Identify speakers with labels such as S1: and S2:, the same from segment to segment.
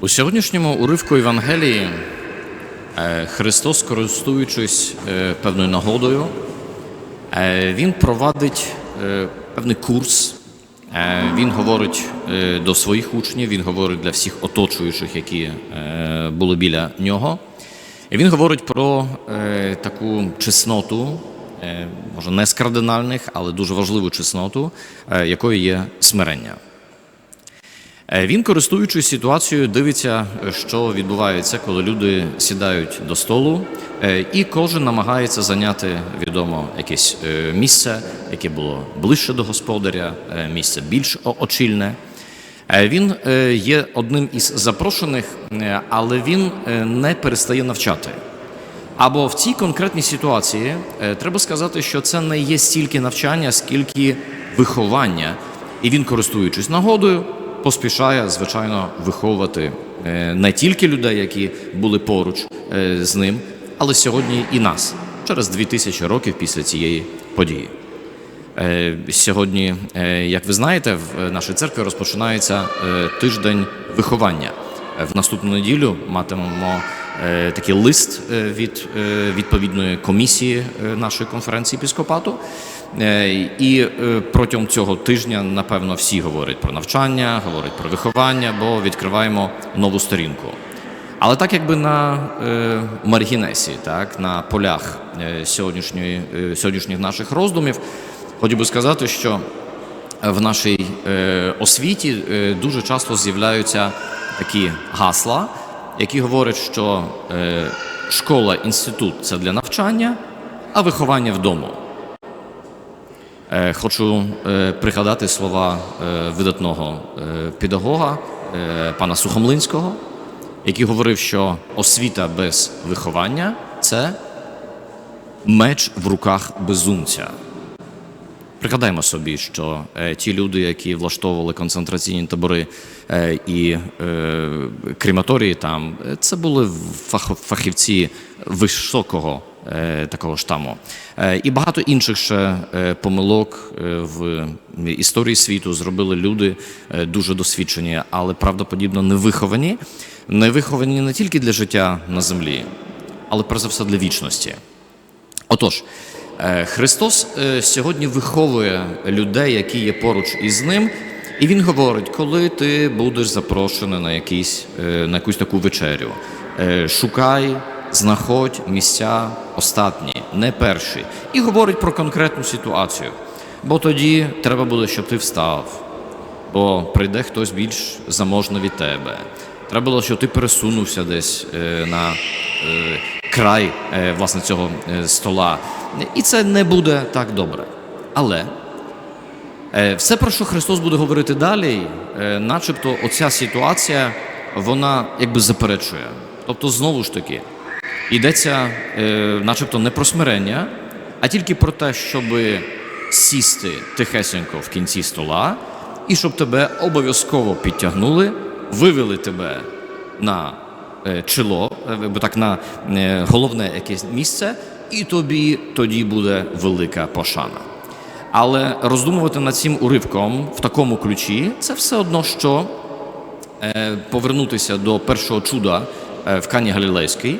S1: У сьогоднішньому уривку Євангелії е, Христос, користуючись е, певною нагодою, е, Він провадить певний курс. Він говорить до своїх учнів, він говорить для всіх оточуючих, які були біля нього. Він говорить про таку чесноту, може не з кардинальних, але дуже важливу чесноту, якою є смирення. Е, Він, користуючись ситуацією, дивиться, що відбувається, коли люди сідають до столу, е, і кожен намагається зайняти відомо якесь е, місце, яке було ближче до господаря, е, місце більш очільне. Е, Він е, є одним із запрошених, е, але він е, не перестає навчати. Або в цій конкретній ситуації е, треба сказати, що це не є стільки навчання, скільки виховання, і він, користуючись нагодою, поспішає, звичайно, виховувати е, не тільки людей, які були поруч е, з ним, але сьогодні і нас через 2000 років після цієї події. Е, Сьогодні, як ви знаєте, в нашій церкві розпочинається тиждень виховання. В наступну неділю матимемо такий лист від відповідної комісії нашої конференції епіскопату. Е, І е, протягом цього тижня, напевно, всі говорять про навчання, говорять про виховання, бо відкриваємо нову сторінку. Але так якби на е, маргінесі, так, на полях сьогоднішньої, сьогоднішніх наших роздумів, хотів би сказати, що в нашій освіті дуже часто з'являються такі гасла, які говорять, що е, школа, інститут це для навчання, а виховання вдома. Е, Хочу е, пригадати слова е, видатного педагога пана Сухомлинського, який говорив, що освіта без виховання це меч в руках безумця. Пригадаємо собі, що ті люди, які влаштовували концентраційні табори і крематорії там, це були фахівці високого такого штаму. Е, і багато інших ще е, помилок е, в історії світу зробили люди е, дуже досвідчені, але правдоподібно не виховані. Не виховані не тільки для життя на землі, але перш за все для вічності. Отож, е, Христос е, сьогодні виховує людей, які є поруч із ним, і Він говорить, коли ти будеш запрошений на, якийсь, е, на якусь таку вечерю, е, шукай, знаходь місця остатні, не перші. І говорить про конкретну ситуацію. Бо тоді треба буде, щоб ти встав, бо прийде хтось більш заможний від тебе. Треба було, щоб ти пересунувся десь е, на е, край е, власне цього стола. І це не буде так добре. Але все, про що Христос буде говорити далі, начебто оця ситуація, вона якби заперечує. Тобто, знову ж таки, йдеться е, начебто не про смирення, а тільки про те, щоб сісти тихесенько в кінці стола, і щоб тебе обов'язково підтягнули, вивели тебе на е, чоло, е, бо так на головне якесь місце, і тобі тоді буде велика пошана. Але роздумувати над цим уривком в такому ключі це все одно, що повернутися до першого чуда в Кані Галілейській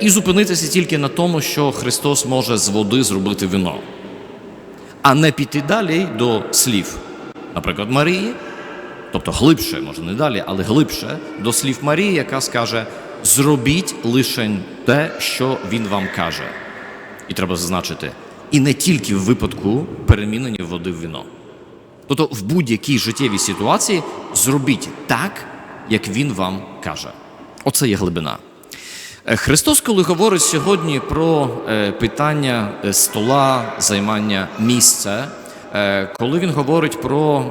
S1: і зупинитися тільки на тому, що Христос може з води зробити вино, а не піти далі до слів, наприклад, Марії, тобто глибше, може не далі, але глибше до слів Марії, яка скаже: зробіть лише те, що він вам каже. І треба зазначити, і не тільки в випадку перемінення води в вино. Тобто в будь-якій життєвій ситуації зробіть так, як він вам каже. Оце є глибина. Е, Христос, коли говорить сьогодні про е, питання е, стола, займання місця, коли він говорить про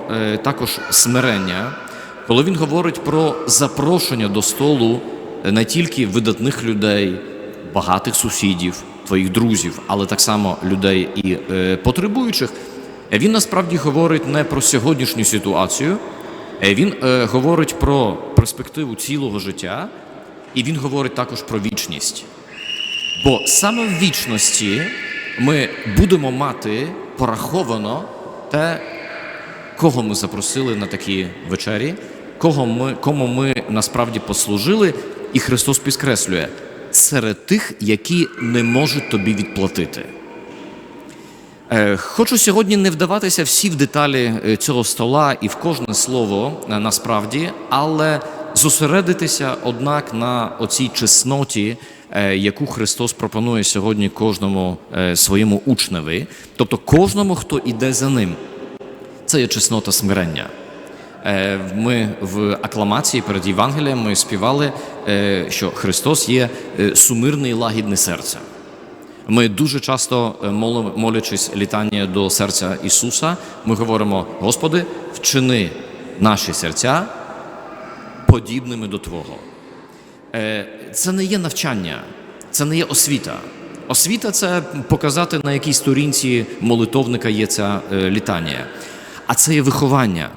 S1: також смирення, коли він говорить про запрошення до столу не тільки видатних людей, багатих сусідів, твоїх друзів, але так само людей і потребуючих, він насправді говорить не про сьогоднішню ситуацію, він говорить про перспективу цілого життя, і він говорить також про вічність. Бо саме в вічності ми будемо мати пораховано те, кого ми запросили на такі вечері, кого ми, кому ми насправді послужили, і Христос підкреслює серед тих, які не можуть тобі відплатити. Е, Хочу сьогодні не вдаватися всі в деталі е, цього стола і в кожне слово е, насправді, але зосередитися, однак, на оцій чесноті, е, яку Христос пропонує сьогодні кожному е, своєму учневі, тобто кожному, хто іде за ним. Це є чеснота смирення. Е, Ми в акламації перед Євангелієм ми співали, що Христос є сумирне і лагідне серце. Ми дуже часто молячись літання до серця Ісуса, ми говоримо: Господи, вчини наші серця подібними до Твого. Е, Це не є навчання, це не є освіта. Освіта це показати, на якій сторінці молитовника є ця е, літання. А це є виховання.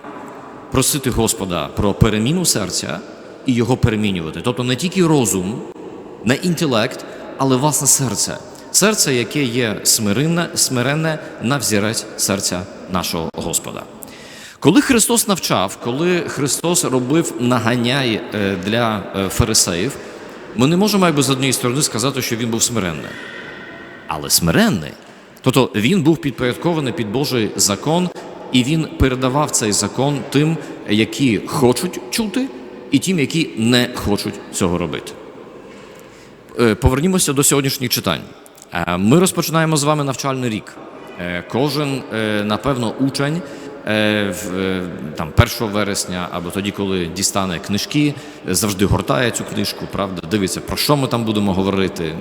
S1: Просити Господа про переміну серця і його перемінювати. Тобто не тільки розум, не інтелект, але власне серце. Серце, яке є смиренне, смиренне на взірець серця нашого Господа. Коли Христос навчав, коли Христос робив наганяй е, для е, фарисеїв, ми не можемо якби з однієї сторони сказати, що він був смиренний. Але смиренний. Тобто він був підпорядкований під Божий закон, і він передавав цей закон тим, які хочуть чути, і тим, які не хочуть цього робити. Е, Повернімося до сьогоднішніх читань. Ми розпочинаємо з вами навчальний рік. Кожен, напевно, учень там, 1 вересня або тоді, коли дістане книжки, е, завжди гортає цю книжку, правда, дивиться, про що ми там будемо говорити.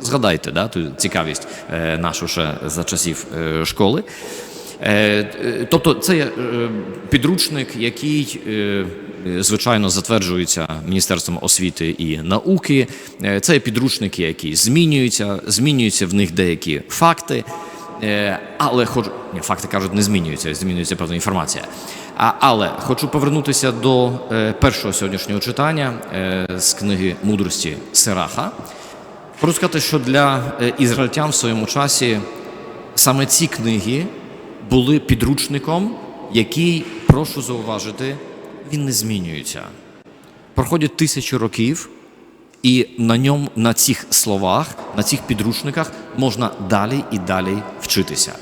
S1: Згадайте, да, ту цікавість е, нашу ще за часів е, школи. Е, е, Тобто це е, підручник, який, е, е, звичайно, затверджується Міністерством освіти і науки. Е, Це підручники, які змінюються, змінюються в них деякі факти. Е, Але хочу, ні, факти кажуть, не змінюються, змінюється певна інформація. А, але хочу повернутися до е, першого сьогоднішнього читання е, з книги мудрості Сираха. Хочу сказати, що для ізраїльтян в своєму часі саме ці книги були підручником, який, прошу зауважити, він не змінюється. Проходять тисячі років, і на ньому, на цих словах, на цих підручниках можна далі і далі вчитися.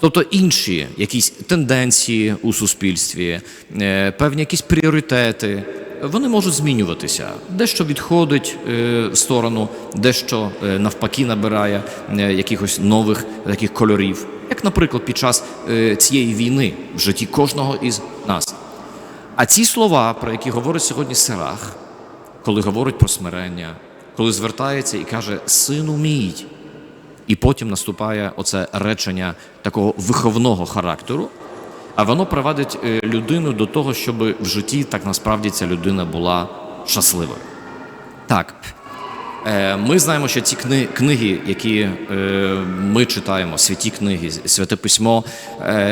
S1: Тобто інші якісь тенденції у суспільстві, е, певні якісь пріоритети, вони можуть змінюватися. Дещо відходить е, в сторону, дещо е, навпаки набирає якихось нових таких кольорів. Як, наприклад, під час цієї війни в житті кожного із нас. А ці слова, про які говорить сьогодні Сирах, коли говорить про смирення, коли звертається і каже Сину мій, і потім наступає оце речення такого виховного характеру, а воно приводить е, людину до того, щоб в житті так насправді ця людина була щасливою. Так. Е, Ми знаємо, що ці кни- книги, які е, ми читаємо, святі книги, святе письмо,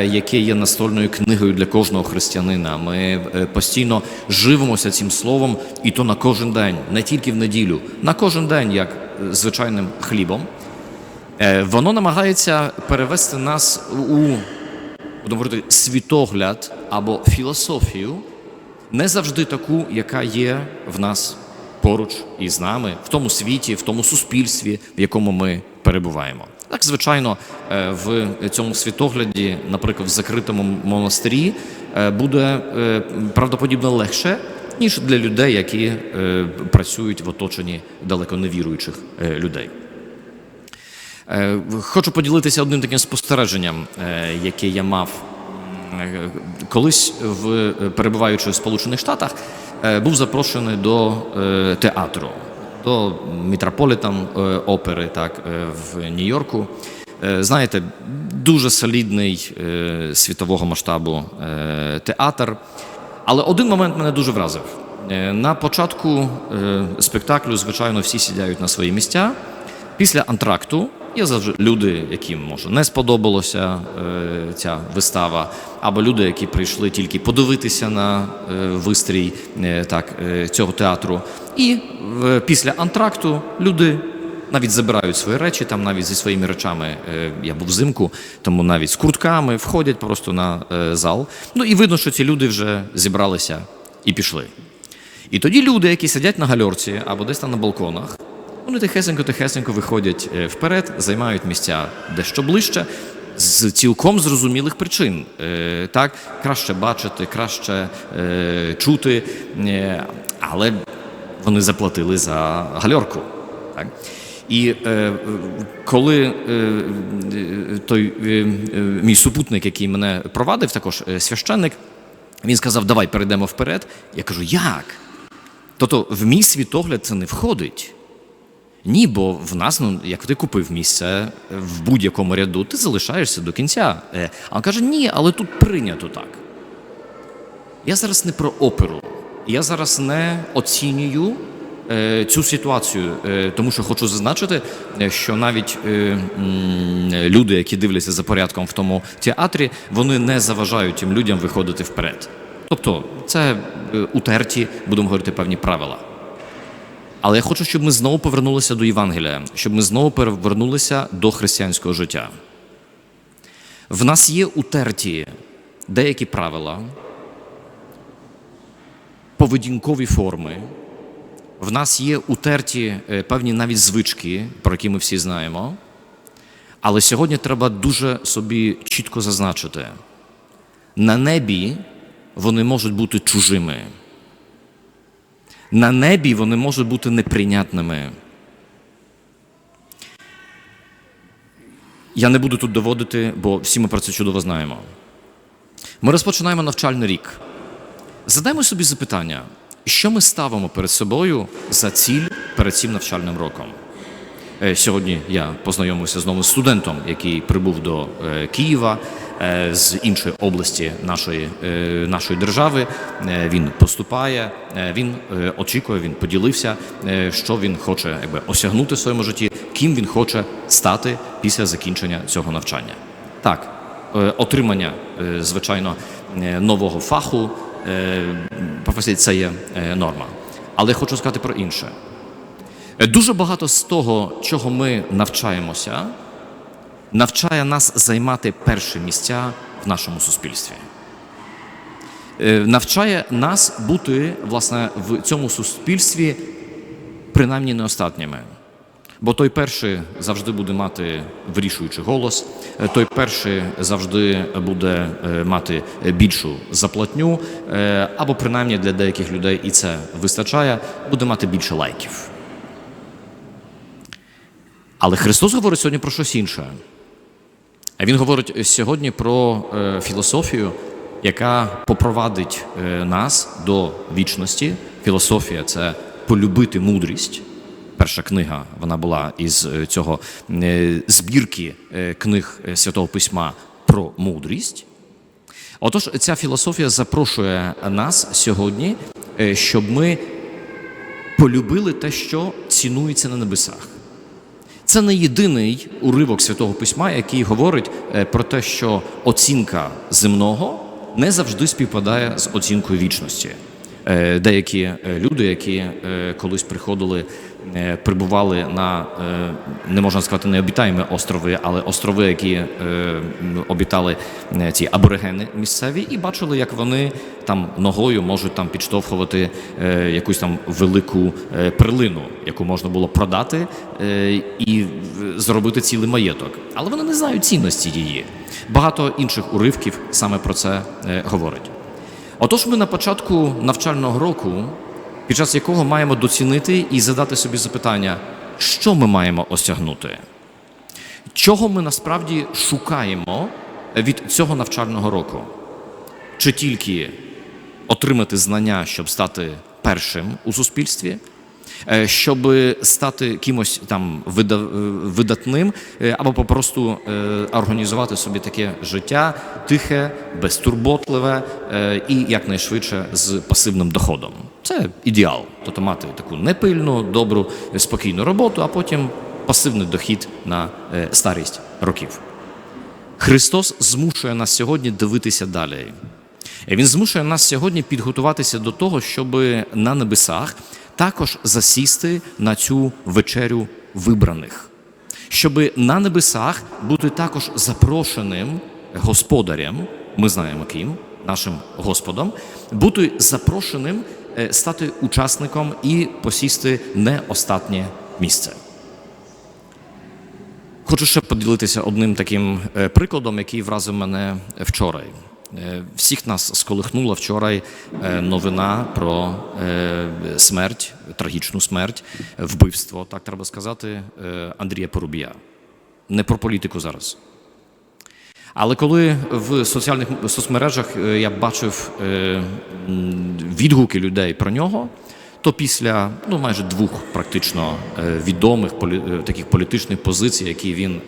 S1: яке є настольною книгою для кожного християнина. Ми постійно живемося цим словом, і то на кожен день, не тільки в неділю, на кожен день, як звичайним хлібом. Е, Воно намагається перевести нас у говорити, світогляд або філософію, не завжди таку, яка є в нас поруч із нами, в тому світі, в тому суспільстві, в якому ми перебуваємо. Так, звичайно, е, в цьому світогляді, наприклад, в закритому монастирі, е, буде правдоподібно легше, ніж для людей, які працюють в оточенні далеко невіруючих людей. Е, Хочу поділитися одним таким спостереженням, е, яке я мав Е, колись, в перебуваючи в Сполучених Штатах, був запрошений до театру, до Мітрополітан опери, так, в Нью-Йорку. Знаєте, дуже солідний світового масштабу театр. Але один момент мене дуже вразив. На початку спектаклю, звичайно, всі сідають на свої місця. Після антракту є завжди люди, яким може не сподобалося е, ця вистава, або люди, які прийшли тільки подивитися на е, вистрій е, так, е, цього театру. І в, після антракту люди навіть забирають свої речі, там навіть зі своїми речами. е, Я був взимку, тому навіть з куртками входять просто на е, зал. Ну і видно, що ці люди вже зібралися і пішли. І тоді люди, які сидять на гальорці або десь там на балконах, вони тихесенько-тихесенько виходять е, вперед, займають місця дещо ближче, з цілком зрозумілих причин. Е, Так, краще бачити, краще е, чути, але вони заплатили за гальорку. Так? І коли той мій супутник, який мене провадив, також священник, він сказав: Давай перейдемо вперед. Я кажу, як? Тобто в мій світогляд це не входить. Ні, бо в нас, ну як ти купив місце в будь-якому ряду, ти залишаєшся до кінця. Е, А каже, ні, але тут прийнято так. Я зараз не про оперу. Я зараз не оцінюю е, цю ситуацію, е, тому що хочу зазначити, що навіть е, люди, які дивляться за порядком в тому театрі, вони не заважають тим людям виходити вперед. Тобто, це е, утерті, будемо говорити, певні правила. Але я хочу, щоб ми знову повернулися до Євангелія, щоб ми знову повернулися до християнського життя. В нас є утерті деякі правила, поведінкові форми. В нас є утерті е, певні навіть звички, про які ми всі знаємо. Але сьогодні треба дуже собі чітко зазначити: на небі вони можуть бути чужими. На небі вони можуть бути неприйнятними. Я не буду тут доводити, бо всі ми про це чудово знаємо. Ми розпочинаємо навчальний рік. Задаймо собі запитання, що ми ставимо перед собою за ціль перед цим навчальним роком. Е, Сьогодні я познайомився з студентом, який прибув до е, Києва з іншої області нашої, е, нашої держави. Е, Він поступає, е, він е, очікує, він поділився, е, що він хоче якби, осягнути в своєму житті, ким він хоче стати після закінчення цього навчання. Так, е, отримання, е, звичайно, е, нового фаху, е, професії це є е, норма. Але хочу сказати про інше. Е, Дуже багато з того, чого ми навчаємося, навчає нас займати перші місця в нашому суспільстві. Е, Навчає нас бути власне в цьому суспільстві принаймні не остатніми. Бо той перший завжди буде мати вирішуючий голос, е, той перший завжди буде е, мати більшу заплатню, або принаймні для деяких людей і це вистачає, буде мати більше лайків. Але Христос говорить сьогодні про щось інше. Він говорить сьогодні про е, філософію, яка попровадить е, нас до вічності. Філософія це полюбити мудрість. Перша книга вона була із е, цього збірки книг Святого Письма про мудрість. Отож, ця філософія запрошує нас сьогодні, щоб ми полюбили те, що цінується на небесах. Це не єдиний уривок святого письма, який говорить е, про те, що оцінка земного не завжди співпадає з оцінкою вічності. Е, Деякі е, люди, які колись приходили, прибували на е, не можна сказати необітаємі острови, але острови, які е, обітали е, ці аборигени місцеві, і бачили, як вони там ногою можуть там підштовхувати е, якусь там велику е, перлину, яку можна було продати е, і зробити цілий маєток. Але вони не знають цінності її. Багато інших уривків саме про це е, говорить. Отож, ми на початку навчального року, під час якого маємо доцінити і задати собі запитання, що ми маємо осягнути, чого ми насправді шукаємо від цього навчального року? Чи тільки отримати знання, щоб стати першим у суспільстві, щоб стати кимось там е, видатним, е, або попросту е, організувати собі таке життя тихе, безтурботливе е, і якнайшвидше з пасивним доходом. Це ідеал. Тобто мати таку непильну, добру, е, спокійну роботу, а потім пасивний дохід на е, старість років. Христос змушує нас сьогодні дивитися далі. Він змушує нас сьогодні підготуватися до того, щоб на небесах також засісти на цю вечерю вибраних, щоб на небесах бути також запрошеним господарем, ми знаємо ким, нашим Господом, бути запрошеним е, стати учасником і посісти не останнє місце. Хочу ще поділитися одним таким е, прикладом, який вразив мене вчора. Е, Всіх нас сколихнула вчора е, новина про е, смерть, трагічну смерть, вбивство, так треба сказати, Андрія Порубія. Не про політику зараз. Але коли в соціальних соцмережах я бачив відгуки людей про нього, то після ну, майже двох практично відомих таких політичних позицій, які він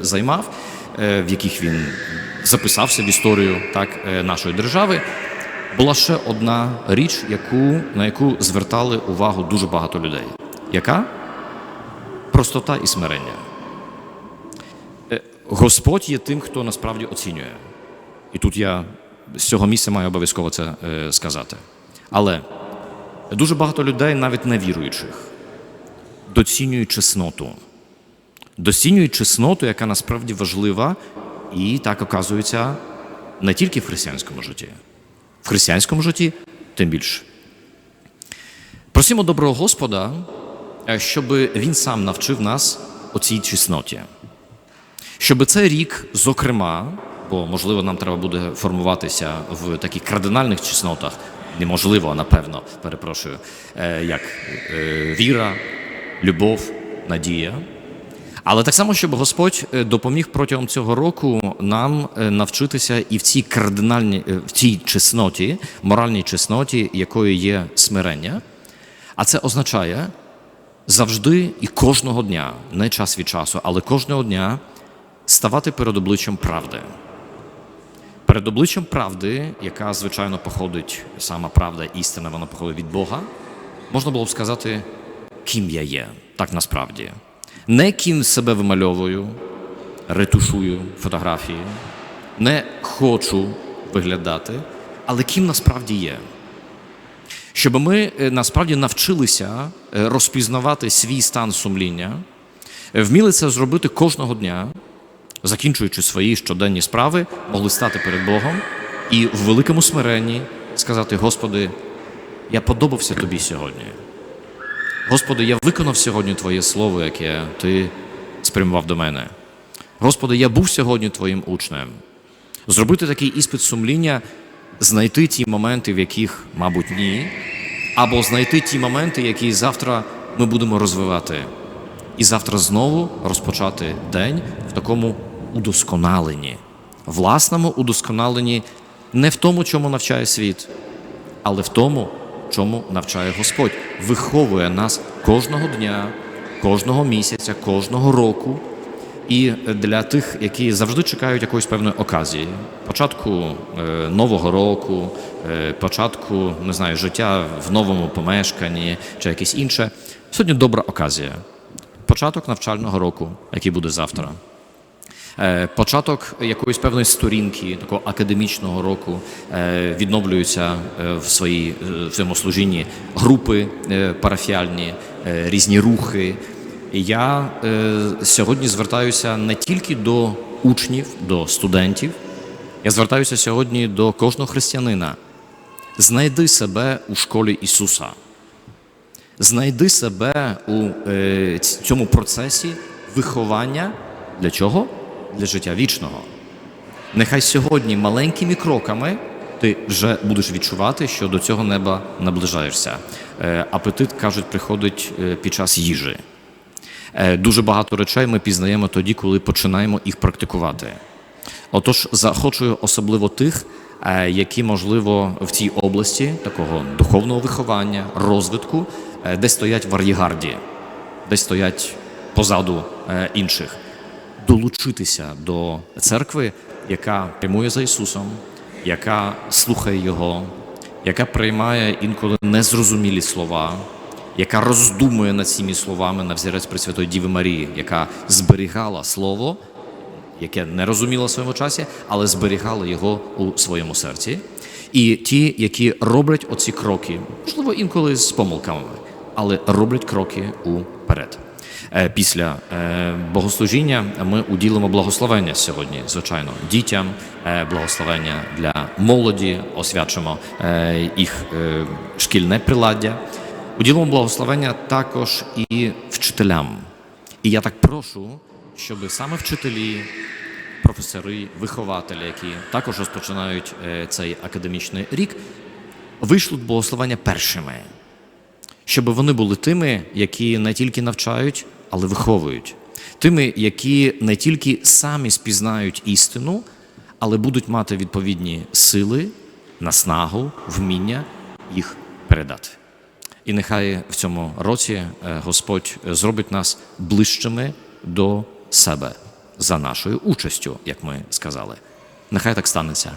S1: займав, в яких він записався в історію так, е, нашої держави, була ще одна річ, яку, на яку звертали увагу дуже багато людей. Яка? Простота і смирення. Е, Господь є тим, хто насправді оцінює. І тут я з цього місця маю обов'язково це е, сказати. Але дуже багато людей, навіть невіруючих, доцінюють чесноту. Доцінюють чесноту, яка насправді важлива, і так оказується не тільки в християнському житті. В християнському житті тим більше. Просимо доброго Господа, е, щоб Він сам навчив нас оцій чесноті. Щоб цей рік, зокрема, бо можливо нам треба буде формуватися в таких кардинальних чеснотах, неможливо, напевно, перепрошую, е, як е, віра, любов, надія. Але так само, щоб Господь е, допоміг протягом цього року нам е, навчитися і в цій кардинальній, е, в цій чесноті, моральній чесноті, якою є смирення. А це означає завжди і кожного дня, не час від часу, але кожного дня ставати перед обличчям правди. Перед обличчям правди, яка, звичайно, походить, сама правда, істина, вона походить від Бога, можна було б сказати, ким я є, так насправді. Не ким себе вимальовую, ретушую фотографії, не хочу виглядати, але ким насправді є. Щоб ми е, насправді навчилися е, розпізнавати свій стан сумління, е, вміли це зробити кожного дня, закінчуючи свої щоденні справи, могли стати перед Богом і в великому смиренні сказати: Господи, я подобався тобі сьогодні. Господи, я виконав сьогодні Твоє слово, яке Ти спрямував до мене. Господи, я був сьогодні Твоїм учнем. Зробити такий іспит сумління, знайти ті моменти, в яких, мабуть, ні, або знайти ті моменти, які завтра ми будемо розвивати. І завтра знову розпочати день в такому удосконаленні, власному удосконаленні не в тому, чому навчає світ, але в тому, чому навчає Господь. Виховує нас кожного дня, кожного місяця, кожного року. І для тих, які завжди чекають якоїсь певної оказії, початку е, нового року, е, початку не знаю, життя в новому помешканні чи якесь інше, сьогодні добра оказія. Початок навчального року, який буде завтра. Е, Початок якоїсь певної сторінки, такого академічного року е, відновлюються е, в своїй в своєму служінні групи парафіальні, різні рухи. Я сьогодні звертаюся не тільки до учнів, до студентів, я звертаюся сьогодні до кожного християнина. Знайди себе у школі Ісуса. Знайди себе у цьому процесі виховання для чого? Для життя вічного. Нехай сьогодні маленькими кроками ти вже будеш відчувати, що до цього неба наближаєшся. Е, апетит, кажуть, приходить е, під час їжі. Е, Дуже багато речей ми пізнаємо тоді, коли починаємо їх практикувати. Отож, захочую особливо тих, які, можливо, в цій області такого духовного виховання, розвитку, е, десь стоять в ар'єгарді, десь стоять позаду інших. Долучитися до церкви, яка прямує за Ісусом, яка слухає Його, яка приймає інколи незрозумілі слова, яка роздумує над цими словами на взірець Пресвятої Діви Марії, яка зберігала Слово, яке не розуміла в своєму часі, але зберігала його у своєму серці. І ті, які роблять оці кроки, можливо, інколи з помилками, але роблять кроки уперед. Е, Після е, богослужіння ми уділимо благословення сьогодні, звичайно, дітям, е, благословення для молоді, освячимо їх шкільне приладдя. Уділимо благословення також і вчителям. І я так прошу, щоб саме вчителі, професори, вихователі, які також розпочинають цей академічний рік, вийшли в благословення першими, щоб вони були тими, які не тільки навчають, але виховують, тими, які не тільки самі спізнають істину, але будуть мати відповідні сили, наснагу, вміння їх передати. І нехай в цьому році е, Господь зробить нас ближчими до себе за нашою участю, як ми сказали. Нехай так станеться.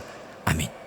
S1: Амінь.